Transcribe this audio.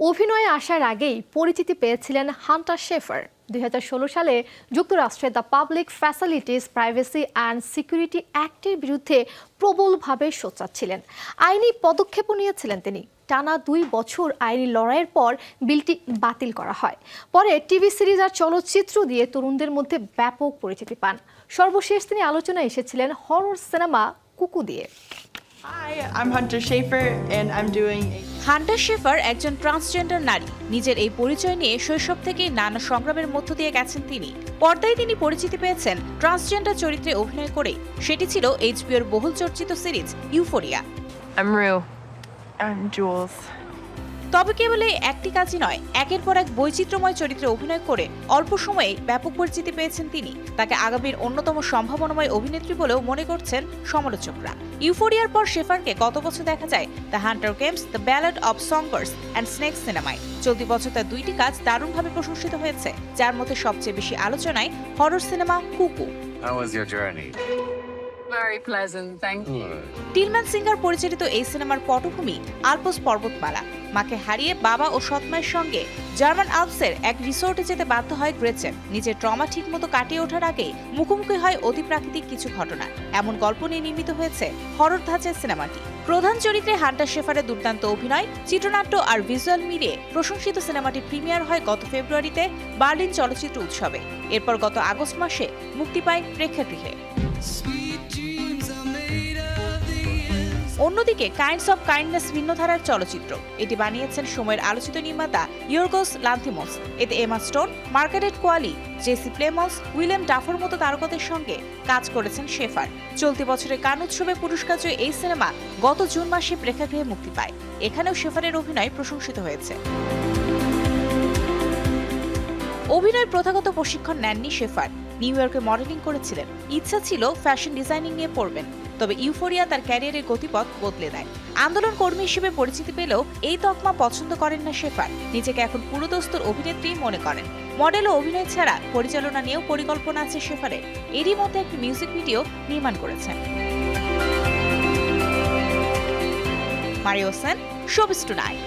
অভিনয়ে আসার আগেই পরিচিতি পেয়েছিলেন হান্টার শেফার। দুই হাজার ষোলো সালে যুক্তরাষ্ট্রে the public facilities privacy and security অ্যাক্টের বিরুদ্ধে প্রবলভাবে সোচ্চাচ্ছিলেন আইনি পদক্ষেপও নিয়েছিলেন তিনি। টানা দুই বছর আইনি লড়াইয়ের পর বিলটি বাতিল করা হয়। পরে টিভি সিরিজ আর চলচ্চিত্র দিয়ে তরুণদের মধ্যে ব্যাপক পরিচিতি পান। সর্বশেষ তিনি আলোচনায় এসেছিলেন হরর সিনেমা কুকু দিয়ে। Hi, I'm Hunter Schaefer, and I'm doing Hunter Schaefer একজন ট্রান্সজেন্ডার নারী নিজের এই পরিচয় নিয়ে শৈশব থেকেই নানা সংগ্রামের মধ্য দিয়ে গেছেন তিনি পর্দায় তিনি পরিচিতি পেয়েছেন ট্রান্সজেন্ডার চরিত্রে অভিনয় করে সেটি ছিল এইচবিওর বহুল চর্চিত series Euphoria I'm Rue. I'm Jules. তবে কেবল এই একটি কাজই নয় একের পর এক বৈচিত্র্যময় চরিত্রে অভিনয় করে অল্প সময়ে ব্যাপক পরিচিতি পেয়েছেন তিনি। তাকে আগামীর অন্যতম সম্ভাবনাময় অভিনেত্রী বলেও মনে করছেন সমালোচকরা। ইউফোরিয়ার পর শেফারকে গত বছর দেখা যায় the Hunger Games the Ballad of Songbirds and Snakes সিনেমায়। চলতি বছর তার দুইটি কাজ দারুণভাবে প্রশংসিত হয়েছে যার মধ্যে সবচেয়ে বেশি আলোচনায় horror cinema Cuckoo. How was your journey? Very pleasant, thank you. Tilman Singer পরিচালিত এই সিনেমার পটভূমি আলপস পর্বতমালা। মাকে হারিয়ে বাবা ও সৎমায়ের সঙ্গে জার্মান আলপসের এক রিসোর্টে যেতে বাধ্য হয় গ্রেচেন নিজের ট্রমা ঠিকমতো কাটিয়ে ওঠার আগেই মুখোমুখি হয় অতিপ্রাকৃতিক কিছু ঘটনা। এমন গল্প নিয়ে নির্মিত হয়েছে হরর ধাঁচের সিনেমাটি। প্রধান চরিত্রে হান্টার শেফারের দুর্দান্ত অভিনয়, চিত্রনাট্য আর ভিজুয়াল মিলিয়ে প্রশংসিত সিনেমাটি প্রিমিয়ার হয় গত ফেব্রুয়ারিতে বার্লিন চলচ্চিত্র উৎসবে। এরপর গত আগস্ট মাসে মুক্তি পায় প্রেক্ষাগৃহে। অন্যদিকে কাইন্ডস অফ কাইন্ডনেস ভিন্ন ধারার চলচ্চিত্র। এটি বানিয়েছেন সময়ের আলোচিত নির্মাতা ইয়র্গোস লান্থিমোস। এতে Emma Stone Margaret Qualley Jesse Plemons Willem Dafoe মতো তারকাদের সঙ্গে কাজ করেছেন শেফার চলতি বছরের কান উৎসবে পুরস্কার জয়ী এই সিনেমা গত জুন মাসে প্রেক্ষাগৃহে মুক্তি পায়। এখানেও শেফারের অভিনয় প্রশংসিত হয়েছে। অভিনয়ের প্রথাগত প্রশিক্ষণ নেননি শেফার নিউ ইয়র্কে মডেলিং করেছিলেন। ইচ্ছা ছিল ফ্যাশন ডিজাইনিং নিয়ে পড়বেন, তবে ইউফোরিয়া তার ক্যারিয়ারের গতিপথ বদলে দেয়। আন্দোলন কর্মী হিসেবে পরিচিতি পেলেও এই তকমা পছন্দ করেন না শেফার, নিজেকে এখন পুরোদস্তুর অভিনেত্রী মনে করেন। মডেল ও অভিনয় ছাড়া পরিচালনা নিয়েও পরিকল্পনা আছে শেফারের। এরই মধ্যে একটি মিউজিক ভিডিও নির্মাণ করেছেন। Mario Sen showbiz tonight